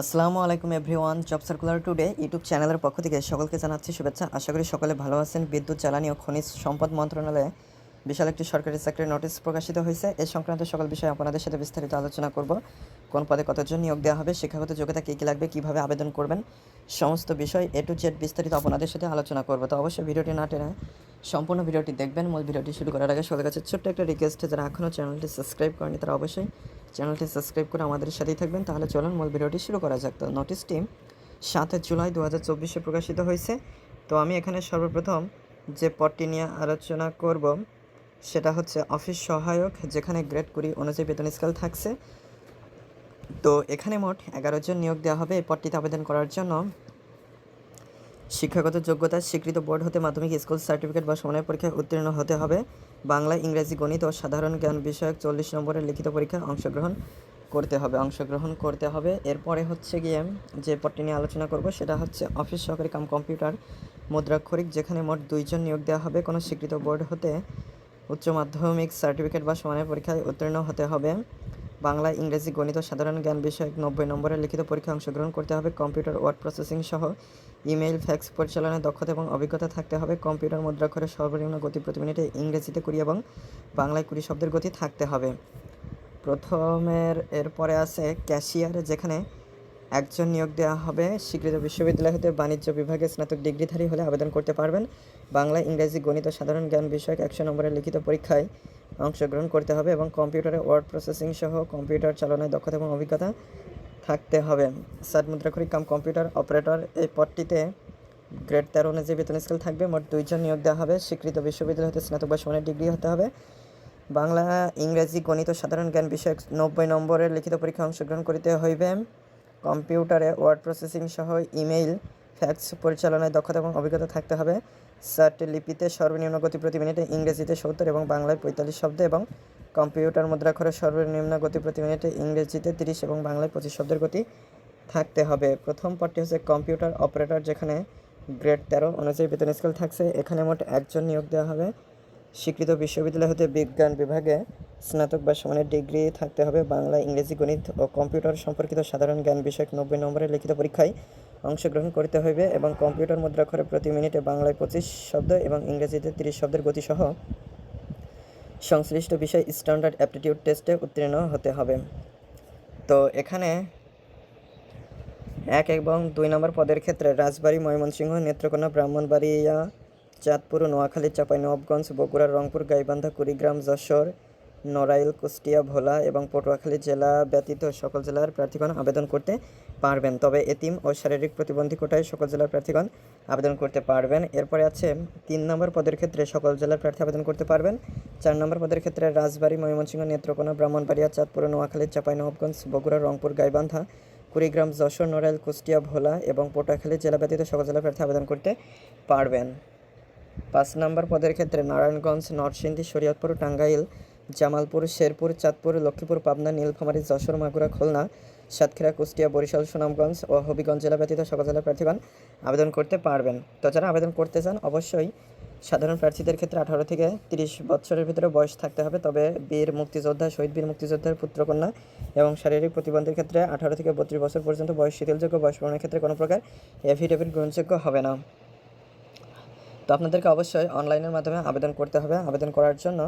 আসসালামু আলাইকুম everyone, job circular today YouTube চ্যানেলের পক্ষ থেকে সকলকে জানাচ্ছি শুভেচ্ছা। আশা করি সকলে ভালো আছেন। বিদ্যুৎ, জ্বালানি ও খনিজ সম্পদ মন্ত্রণালয়ে বিশাল একটি সরকারি চাকরির নোটিশ প্রকাশিত হয়েছে। এ সংক্রান্ত সকল বিষয়ে আপনাদের সাথে বিস্তারিত আলোচনা করব। কোন পদে কতজন নিয়োগ দেওয়া হবে, শিক্ষাগত যোগ্যতা কী কী লাগবে, কীভাবে আবেদন করবেন, সমস্ত বিষয় এ টু জেড বিস্তারিত আপনাদের সাথে আলোচনা করব। তো অবশ্যই ভিডিওটি না টেনে সম্পূর্ণ ভিডিওটি দেখবেন। মূল ভিডিওটি শুরু করার আগে সকলের কাছে ছোট্ট একটা রিকোয়েস্ট যারা এখনও চ্যানেলটি সাবস্ক্রাইব করেনি তারা অবশ্যই চ্যানেলটি সাবস্ক্রাইব করে আমাদের সাথেই থাকবেন। তাহলে চলুন মূল ভিডিওটি শুরু করা যাক। তো নোটিশটি সাত জুলাই দু হাজার চব্বিশে প্রকাশিত হয়েছে। তো আমি এখানে সর্বপ্রথম যে পদটি নিয়ে আলোচনা করব, সেটা হচ্ছে অফিস সহায়ক, যেখানে গ্রেড কুড়ি অনুযায়ী বেতন স্কেল থাকছে। তো এখানে মোট এগারো জন নিয়োগ দেওয়া হবে। এই পদটিতে আবেদন করার জন্য শিক্ষাগত যোগ্যতা স্বীকৃত বোর্ড হতে মাধ্যমিক স্কুল সার্টিফিকেট বা সমন্বয় পরীক্ষায় উত্তীর্ণ হতে হবে। বাংলা, ইংরেজি, গণিত ও সাধারণ জ্ঞান বিষয়ক চল্লিশ নম্বরের লিখিত পরীক্ষায় অংশগ্রহণ করতে হবে। অংশগ্রহণ করতে হবে। এরপরে হচ্ছে গিয়ে যে পদটি নিয়ে আলোচনা করব, সেটা হচ্ছে অফিস সহকারী কাম কম্পিউটার মুদ্রাক্ষরিক, যেখানে মোট দুইজন নিয়োগ দেওয়া হবে। কোনো স্বীকৃত বোর্ড হতে উচ্চ মাধ্যমিক সার্টিফিকেট বা সমানের পরীক্ষায় উত্তীর্ণ হতে হবে। বাংলা, ইংরেজি, গণিত সাধারণ জ্ঞান বিষয়ক নব্বই নম্বরের লিখিত পরীক্ষায় অংশগ্রহণ করতে হবে। কম্পিউটার ওয়ার্ড প্রসেসিং সহ ইমেইল, ফ্যাক্স পরিচালনায় দক্ষতা এবং অভিজ্ঞতা থাকতে হবে। কম্পিউটার মুদ্রাক্ষরের সর্বনিম্ন গতি প্রতি মিনিটে ইংরেজিতে কুড়ি এবং বাংলায় কুড়ি শব্দের গতি থাকতে হবে। প্রথমের, এরপরে আছে ক্যাশিয়ার, যেখানে একজন নিয়োগ দেওয়া হবে। স্বীকৃত বিশ্ববিদ্যালয় হতে বাণিজ্য বিভাগে স্নাতক ডিগ্রিধারী হলে আবেদন করতে পারবেন। বাংলা, ইংরেজি, গণিত সাধারণ জ্ঞান বিষয়ক একশো নম্বরের লিখিত পরীক্ষায় অংশগ্রহণ করতে হবে এবং কম্পিউটারে ওয়ার্ড প্রসেসিং সহ কম্পিউটার চালনায় দক্ষতা এবং অভিজ্ঞতা থাকতে হবে। সাত মুদ্রাক্ষরিক কাম কম্পিউটার অপারেটর এই পদটিতে গ্রেড তেরো অনুযায়ী বেতন স্কেল থাকবে। মোট দুইজন নিয়োগ দেওয়া হবে। স্বীকৃত বিশ্ববিদ্যালয় হতে স্নাতক বা সমানের ডিগ্রি হতে হবে। বাংলা, ইংরেজি, গণিত সাধারণ জ্ঞান বিষয়ক নব্বই নম্বরের লিখিত পরীক্ষা অংশগ্রহণ করিতে হইবে। কম্পিউটারে ওয়ার্ড প্রসেসিং সহ ইমেইল, ফ্যাক্স পরিচালনায় দক্ষতা এবং অভিজ্ঞতা থাকতে হবে। লিপিতে সর্বনিম্ন গতি প্রতি মিনিটে ইংরেজিতে সত্তর এবং বাংলায় পঁয়তাল্লিশ শব্দ এবং কম্পিউটার মুদ্রাক্ষরের সর্বনিম্ন গতি প্রতি মিনিটে ইংরেজিতে তিরিশ এবং বাংলায় পঁচিশ শব্দের গতি থাকতে হবে। প্রথম পদটি হচ্ছে কম্পিউটার অপারেটর, যেখানে গ্রেড তেরো অনুযায়ী বেতন স্কেল থাকছে। এখানে মোট একজন নিয়োগ দেওয়া হবে। স্বীকৃত বিশ্ববিদ্যালয় হতে বিজ্ঞান বিভাগে স্নাতক বা সমানের ডিগ্রি থাকতে হবে। বাংলা ইংরেজি গণিত ও কম্পিউটার সম্পর্কিত সাধারণ জ্ঞান বিষয়ক নব্বই নম্বরের লিখিত পরীক্ষায় অংশগ্রহণ করতে হইবে এবং কম্পিউটার মুদ্রাক্ষরে প্রতি মিনিটে বাংলায় পঁচিশ শব্দ এবং ইংরেজিতে তিরিশ শব্দের গতিসহ সংশ্লিষ্ট বিষয় স্ট্যান্ডার্ড অ্যাপটিটিউড টেস্টে উত্তীর্ণ হতে হবে। তো এখানে এক এবং দুই নম্বর পদের ক্ষেত্রে রাজবাড়ী, ময়মনসিংহ, নেত্রকোনা, ব্রাহ্মণবাড়িয়া, চাঁদপুর, নোয়াখালী চাঁপাই নবাবগঞ্জ বগুড়া, রংপুর, গাইবান্ধা, কুড়িগ্রাম, যশোর নড়াইল, কুষ্টিয়া, ভোলা এবং পটুয়াখালী জেলা ব্যতীত সকল জেলার প্রার্থীগণ আবেদন করতে পারবেন। তবে এতিম ও শারীরিক প্রতিবন্ধী কোটায় সকল জেলার প্রার্থীগণ আবেদন করতে পারবেন। এরপরে আছে তিন নম্বর পদের ক্ষেত্রে সকল জেলার প্রার্থী আবেদন করতে পারবেন। চার নম্বর পদের ক্ষেত্রে রাজবাড়ী, ময়মনসিংহ, নেত্রকোনা, ব্রাহ্মণবাড়িয়া, চাঁদপুর, নোয়াখালী চাঁপাই নবাবগঞ্জ বগুড়া, রংপুর, গাইবান্ধা, কুড়িগ্রাম, যশোর, নড়াইল, কুষ্টিয়া, ভোলা এবং পটুয়াখালী জেলা ব্যতীত সকল জেলার প্রার্থী আবেদন করতে পারবেন। পাঁচ নম্বর পদের ক্ষেত্রে নারায়ণগঞ্জ, নরসিংদী, শরীয়তপুর, টাঙ্গাইল জামালপুর, শেরপুর, চাঁদপুর, লক্ষ্মীপুর, পাবনা, নীলফামারী, যশোর, মাগুরা, খুলনা, সাতক্ষীরা, কুষ্টিয়া, বরিশাল, সুনামগঞ্জ ও হবিগঞ্জ জেলা ব্যতীত সকল জেলার প্রার্থীগণ আবেদন করতে পারবেন। তো যারা আবেদন করতে চান, অবশ্যই সাধারণ প্রার্থীদের ক্ষেত্রে আঠারো থেকে তিরিশ বছরের ভিতরে বয়স থাকতে হবে। তবে বীর মুক্তিযোদ্ধা, শহীদ বীর মুক্তিযোদ্ধার পুত্রকন্যা এবং শারীরিক প্রতিবন্ধীর ক্ষেত্রে আঠারো থেকে বত্রিশ বছর পর্যন্ত বয়স, শিথিলযোগ্য, বয়স প্রমাণের ক্ষেত্রে কোনো প্রকার এফিডেভিট গ্রহণযোগ্য হবে না। তো আপনাদেরকে অবশ্যই অনলাইনের মাধ্যমে আবেদন করতে হবে। আবেদন করার জন্য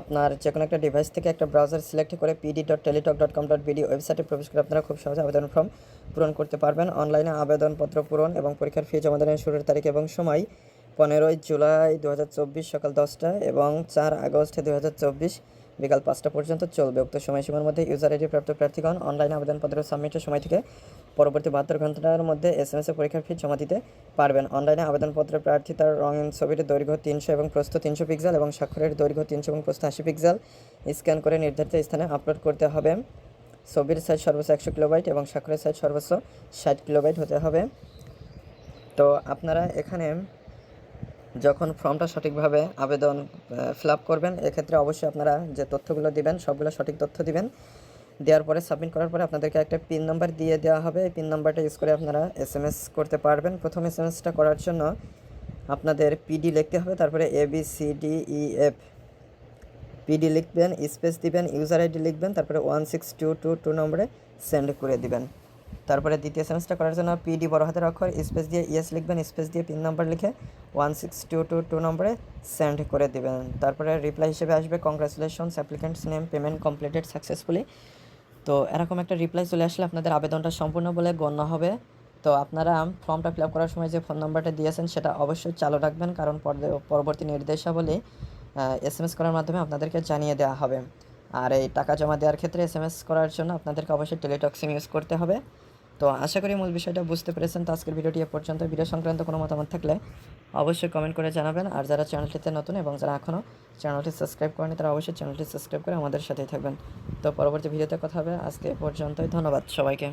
আপনার যে কোনো একটা ডিভাইস থেকে একটা ব্রাউজার সিলেক্ট করে PD dot Teletalk dot com dot BD ওয়েবসাইটে প্রবেশ করে আপনারা খুব সহজে আবেদন ফর্ম পূরণ করতে পারবেন। অনলাইনে আবেদনপত্র পূরণ এবং পরীক্ষার ফি জমা দানের শুরুর তারিখ এবং সময় পনেরোই জুলাই দু হাজার চব্বিশ সকাল দশটা এবং চার আগস্ট দু হাজার চব্বিশ বিকাল পাঁচটা পর্যন্ত চলবে। উক্ত সময়সীমার মধ্যে ইউজার আইডি প্রাপ্ত প্রার্থীগণ অনলাইনে আবেদনপত্র সাবমিটের সময় থেকে পরবর্তী বাহাত্তর ঘণ্টার মধ্যে এস এম এস পরীক্ষার ফি জমা দিতে পারবেন। অনলাইনে আবেদনপত্রে প্রার্থী তার রঙিন ছবির দৈর্ঘ্য তিনশো এবং প্রস্থ তিনশো পিক্সেল এবং স্বাক্ষরের দৈর্ঘ্য তিনশো এবং প্রস্থ আশি পিক্সেল স্ক্যান করে নির্ধারিত স্থানে আপলোড করতে হবে। ছবির সাইজ সর্বোচ্চ একশো কিলোবাইট এবং স্বাক্ষরের সাইজ সর্বোচ্চ ষাট কিলোবাইট হতে হবে। তো আপনারা এখানে যখন ফর্মটা সঠিকভাবে আবেদন ফিল আপ করবেন, এক্ষেত্রে অবশ্যই আপনারা যে তথ্যগুলো দিবেন, সবগুলো সঠিক তথ্য দিবেন। দেওয়ার পরে সাবমিট করার পরে আপনাদেরকে একটা পিন নাম্বার দিয়ে দেওয়া হবে। এই পিন নাম্বারটা ইউজ করে আপনারা এস এম এস করতে পারবেন। প্রথম এস এম এসটা করার জন্য আপনাদের পিডি লিখতে হবে, তারপরে A B C D E F PD লিখবেন স্পেস দিবেন ইউজার আইডি লিখবেন, তারপরে one six two two two নম্বরে সেন্ড করে দিবেন। তারপরে দ্বিতীয় সেমিস্টার করার জন্য পিডি বড় হাতের অক্ষর স্পেস দিয়ে ইয়েস লিখবেন স্পেস দিয়ে পিন নাম্বার লিখে one six two two two নম্বরে সেন্ড করে দেবেন। তারপরে রিপ্লাই হিসেবে আসবে congratulations applicants name payment completed successfully তো এরকম একটা রিপ্লাই চলে আসলে আপনাদের আবেদনটা সম্পূর্ণ বলে গণ্য হবে। তো আপনারা ফর্মটা ফিল আপ করার সময় যে ফোন নাম্বারটা দিয়েছেন, সেটা অবশ্যই চালু রাখবেন, কারণ পরবর্তী নির্দেশাবলী এস এম এস করার মাধ্যমে আপনাদেরকে জানিয়ে দেওয়া হবে। আর এই টাকা জমা দেওয়ার ক্ষেত্রে এস এম এস করার জন্য আপনাদেরকে অবশ্যই টেলিটক্সিং ইউজ করতে হবে। তো আশা করি মূল বিষয়টা বুঝতে পেরেছেন। তো আজকের ভিডিওটি এ পর্যন্ত। ভিডিও সংক্রান্ত কোনো মতামত থাকলে অবশ্যই কমেন্ট করে জানাবেন। আর যারা চ্যানেলটিতে নতুন এবং যারা এখনও চ্যানেলটি সাবস্ক্রাইব করেনি, তারা অবশ্যই চ্যানেলটি সাবস্ক্রাইব করে আমাদের সাথেই থাকবেন। তো পরবর্তী ভিডিওতে কথা হবে। আজকে এ পর্যন্তই। ধন্যবাদ সবাইকে।